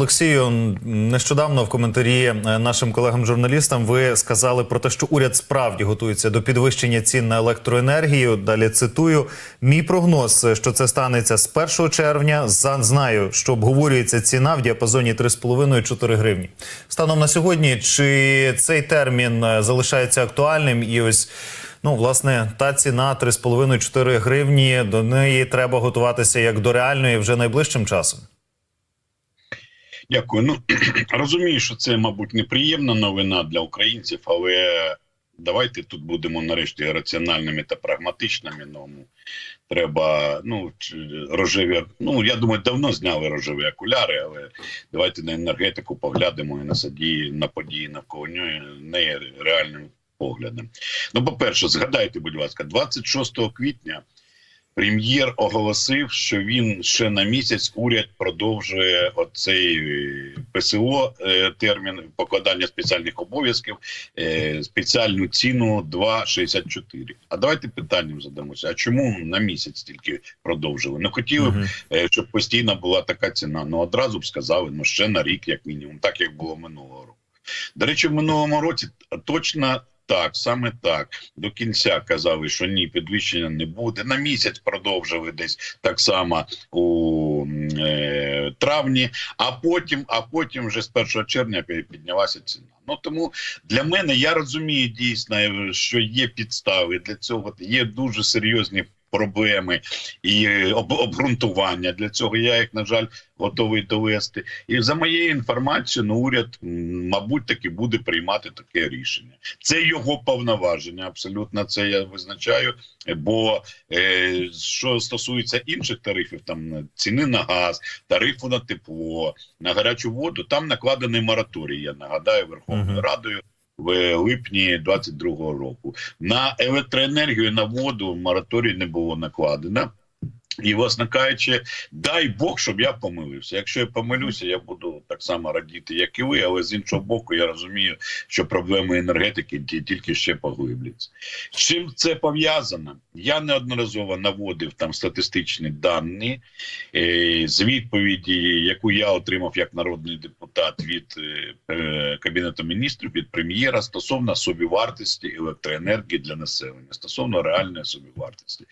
Олексію, нещодавно в коментарі е, нашим колегам-журналістам ви сказали про те, що уряд справді готується до підвищення цін на електроенергію. Далі цитую: мій прогноз, е, що це станеться з 1 червня. Знаю, що обговорюється ціна в діапазоні 3,5-4 гривні. Станом на сьогодні, чи цей термін е, залишається актуальним? І ось ну власне та ціна 3,5-4 гривні. До неї треба готуватися як до реальної вже найближчим часом. Дякую. Ну розумію, що це, мабуть, неприємна новина для українців, але давайте тут будемо нарешті раціональними та прагматичними. Ну треба, ну рожеві. Ну я думаю, давно зняли рожеві окуляри, але давайте на енергетику поглянемо і на садії, на події навколо нього неї реальним поглядом. Ну, по-перше, згадайте, будь ласка, 26 квітня. Прем'єр оголосив, що він ще на місяць уряд продовжує оцей е, ПСО е, термін покладання спеціальних обов'язків, е, спеціальну ціну 2,64. А давайте питанням задамося: а чому на місяць тільки продовжили? Не хотіли б, щоб постійно була така ціна. Ну одразу б сказали, ну ще на рік, як мінімум, так як було минулого року. До речі, в минулому році точно. Так, саме так. До кінця казали, що ні, підвищення не буде. На місяць продовжили десь так само у е, травні, а потім, а потім вже з 1 червня піднялася ціна. Ну тому для мене я розумію дійсно, е, що є підстави для цього. Є дуже серйозні проблеми і е, об, обґрунтування для цього. Я їх на жаль готовий довести. І за моєю інформацією, ну уряд, мабуть, таки буде приймати таке рішення. Це його повноваження. Абсолютно це я визначаю. Бо е, що стосується інших тарифів, там ціни на газ, тарифу на тепло, на гарячу воду, там накладений мораторій. Я нагадаю Верховною Мгм. Радою. В липні 22-го року на електроенергію на воду мораторій не було накладено. І, власне кажучи, дай Бог, щоб я помилився. Якщо я помилюся, я буду так само радіти, як і ви. Але з іншого боку, я розумію, що проблеми енергетики тільки ще поглибляться. З чим це пов'язано? Я неодноразово наводив там статистичні дані е, з відповіді, яку я отримав як народний депутат від е, е, кабінету міністрів від прем'єра стосовно собівартості електроенергії для населення, стосовно реальної собівартості.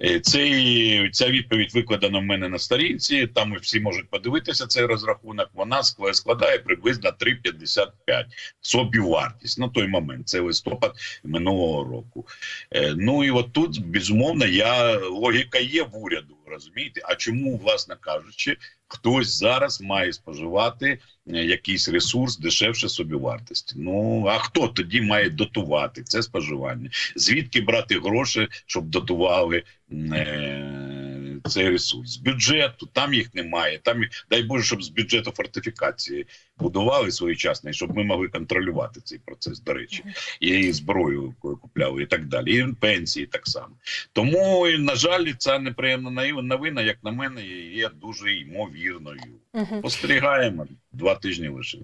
Е, Цей, ця відповідь викладена в мене на сторінці. Там всі можуть подивитися цей розрахунок. Вона ск- складає приблизно 3,55 собівартість на той момент. Це листопад минулого року. Е, Ну і от тут безумовно я логіка є в уряду. Розумієте? А чому, власне кажучи, хтось зараз має споживати е, якийсь ресурс дешевше собівартості? Ну а хто тоді має дотувати це споживання? Звідки брати гроші, щоб дотували е, цей ресурс? З бюджету там їх немає. Там дай Боже, щоб з бюджету фортифікації будували своєчасно, і щоб ми могли контролювати цей процес. До речі, і зброю купляли, і так далі, і пенсії так само. Тому, на жаль, ця неприємна новина, як на мене, є дуже ймовірною. Спостерігаємо два тижні лише.